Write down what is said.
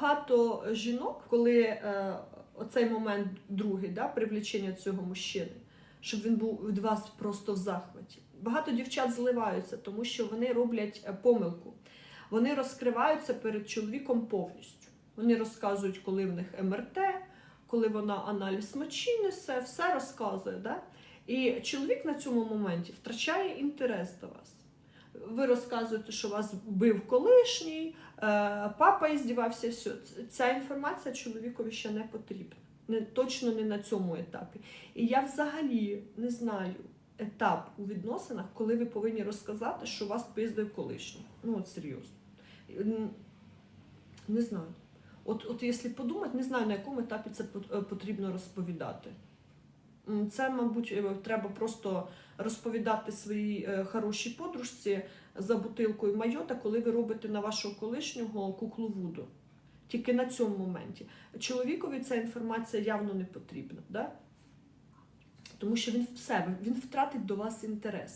багато жінок, коли е, оцей момент другий, да, привлечення цього мужчини, щоб він був від вас просто в захваті. Багато дівчат зливаються, тому що вони роблять е, помилку. Вони розкриваються перед чоловіком повністю. Вони розказують, коли в них МРТ, коли вона аналіз мочі несе, все розказує. Да? І чоловік на цьому моменті втрачає інтерес до вас. Ви розказуєте, що вас вбив колишній, папа іздівався, все. Ця інформація чоловікові ще не потрібна. Не, точно не на цьому етапі. І я взагалі не знаю етап у відносинах, коли ви повинні розказати, що вас пиздив колишній. Ну, от серйозно. Не знаю. От, от якщо подумати, не знаю, на якому етапі це е, потрібно розповідати. Це, мабуть, е, треба просто розповідати своїй е, хорошій подружці за бутилкою майота, коли ви робите на вашого колишнього куклу Вуду. Тільки на цьому моменті. Чоловікові ця інформація явно не потрібна, да? тому що він все, він втратить до вас інтерес.